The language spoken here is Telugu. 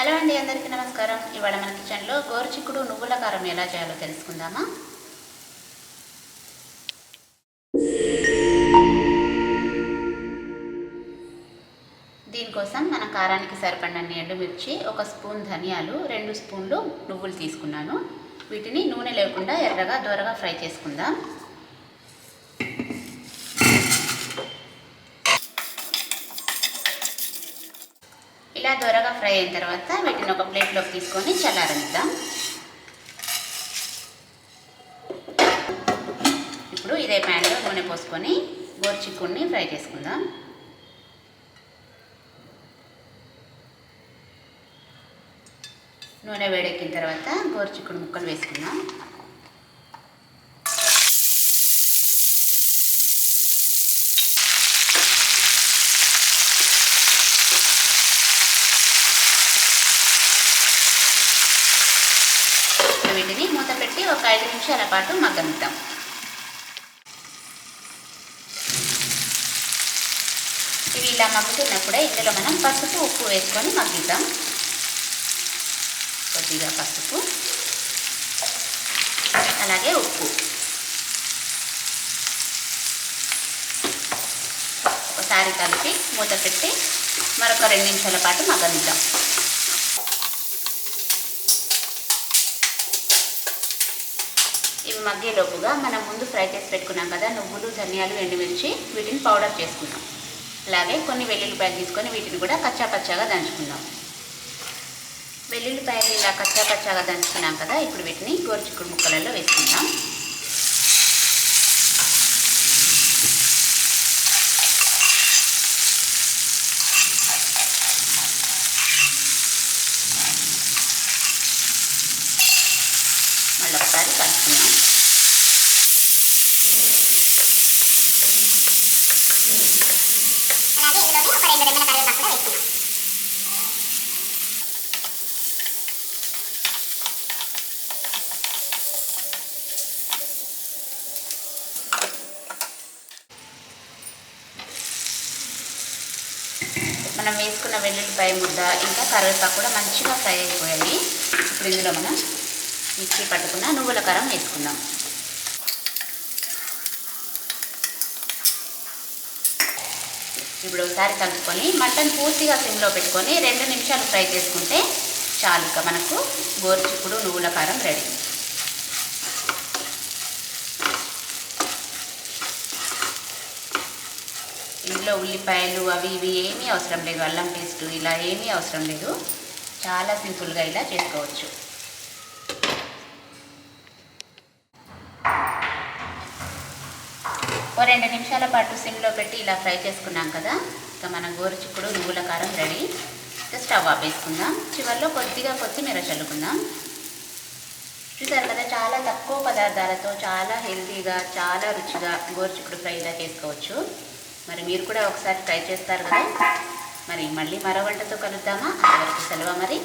హలో అండి అందరికీ నమస్కారం. ఇవాళ మన కిచెన్లో గోరుచిక్కుడు నువ్వుల కారం ఎలా చేయాలో తెలుసుకుందామా? దీనికోసం మన కారానికి సరిపడినన్ని ఎండుమిర్చి ఒక స్పూన్ ధనియాలు రెండు స్పూన్లు నువ్వులు తీసుకున్నాను. వీటిని నూనె లేకుండా ఎర్రగా దూరగా ఫ్రై చేసుకుందాం. ఇలా దొరగా ఫ్రై అయిన తర్వాత వీటిని ఒక ప్లేట్లోకి తీసుకొని చల్లారనిద్దాం. ఇప్పుడు ఇదే ప్యాన్లో నూనె పోసుకొని గోరుచిక్కుడిని ఫ్రై చేసుకుందాం. నూనె వేడెక్కిన తర్వాత గోరుచిక్కుడు ముక్కలు వేసుకుందాం. వీటిని మూత పెట్టి ఒక ఐదు నిమిషాల పాటు మగ్గనిద్దాం. ఇవి ఇలా మగ్గుతున్నప్పుడే ఇందులో మనం పసుపు ఉప్పు వేసుకొని మగ్గిద్దాం. కొద్దిగా పసుపు అలాగే ఉప్పు. ఒకసారి కలిపి మూత పెట్టి మరొక రెండు నిమిషాల పాటు మగ్గనిద్దాం. మగ్గేలోపుగా మనం ముందు ఫ్రై చేసి పెట్టుకున్నాం కదా నువ్వులు ధనియాలు ఎండుమిర్చి వీటిని పౌడర్ చేసుకుందాం అలాగే కొన్ని వెల్లుల్లిపాయలు తీసుకొని వీటిని కూడా కచ్చా పచ్చాగా దంచుకుందాం వెల్లుల్లిపాయలు ఇలా కచ్చా పచ్చాగా దంచుకున్నాం కదా ఇప్పుడు వీటిని గోరుచిక్కుడు ముక్కలలో వేసుకుందాం మళ్ళీ ఒకసారి కలుపుకుందాం అలాగే ఇందులోనే ఒక రెండు రెమ్మల కరివేపాకు కూడా వేసుకున్నాం మనం వేసుకున్న వెల్లుల్లిపాయ ముద్ద ఇంకా కరివేపాకు కూడా మంచిగా ఫ్రై అయిపోయాయి. ఇప్పుడు ఇందులో మనం మిక్సీ పట్టుకున్న నువ్వుల కారం వేసుకుందాం. ఇప్పుడు ఒకసారి కలుపుకొని మటన్ పూర్తిగా సిమ్లో పెట్టుకొని రెండు నిమిషాలు ఫ్రై చేసుకుంటే చాలు ఇక మనకు గోరుచిక్కుడు నువ్వుల కారం రెడీ. ఇందులో ఉల్లిపాయలు అవి ఇవి ఏమీ అవసరం లేదు అల్లం పేస్ట్ ఇలా ఏమీ అవసరం లేదు. చాలా సింపుల్గా ఇలా చేసుకోవచ్చు. ఓ రెండు నిమిషాల పాటు సిమ్లో పెట్టి ఇలా ఫ్రై చేసుకున్నాం కదా. ఇక మన గోరుచిక్కుడు నువ్వుల కారం రెడీ. ఇక స్టవ్ ఆపేసుకుందాం చివరిలో కొద్దిగా కొత్తిమీర చల్లుకుందాం. చూసారు కదా చాలా తక్కువ పదార్థాలతో చాలా హెల్తీగా చాలా రుచిగా గోరుచిక్కుడు ఫ్రై ఇలా చేసుకోవచ్చు. మరి మీరు కూడా ఒకసారి ట్రై చేస్తారు కదా. మరి మళ్ళీ మరో వంటతో కలుద్దామా? అంతవరకు సెలవు మరి